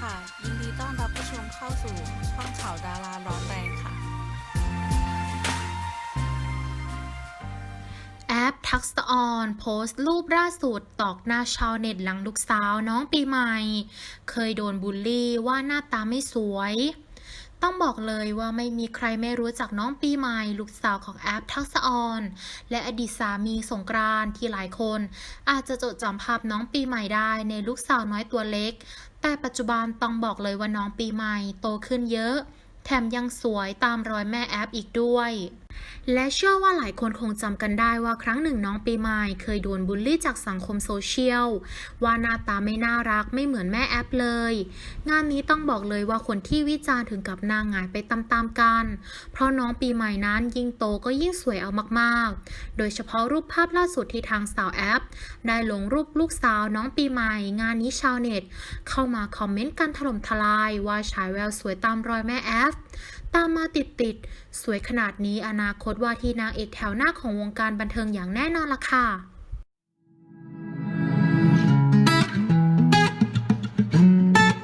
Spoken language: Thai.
ค่ะ ยินดีต้อนรับผู้ชมเข้าสู่ช่องข่าวดาราร้อนแรงค่ะ แอปทักษออนโพสต์รูปล่าสุดตอกหน้าชาวเน็ตหลังลูกสาวน้องปีใหม่ เคยโดนบูลลี่ว่าหน้าตาไม่สวย ต้องบอกเลยว่าไม่มีใครไม่รู้จักน้องปีใหม่ลูกสาวของแอปทักษะออนและอดีตสามีสงกรานต์ที่หลายคน อาจจะจดจำภาพน้องปีใหม่ได้ในลูกสาวน้อยตัวเล็ก แต่ปัจจุบันต้องบอกเลยว่าน้องปีใหม่โตขึ้นเยอะ แถมยังสวยตามรอยแม่แอปอีกด้วยและเชื่อว่าหลายคนคงจำกันได้ว่าครั้งหนึ่งน้องปีใหม่เคยโดนบูลลี่จากสังคมโซเชียล ว่าหน้าตาไม่น่ารักไม่เหมือนแม่แอปเลย งานนี้ต้องบอกเลยว่าคนที่วิจารณ์ถึงกับนางหงายไปตามๆกัน เพราะน้องปีใหม่นั้นยิ่งโตก็ยิ่งสวยเอามากๆ โดยเฉพาะรูปภาพล่าสุดที่ทางสาวแอป ได้ลงรูปลูกสาวน้องปีใหม่ งานนี้ชาวเน็ต เข้ามาคอมเมนต์กันถล่มทลายว่าฉายแววสวยตามรอยแม่แอฟตามมาติดติดๆสวยขนาดนี้อนาคตว่าที่นางเอกแถวหน้าของวงการบันเทิงอย่างแน่นอนล่ะค่ะ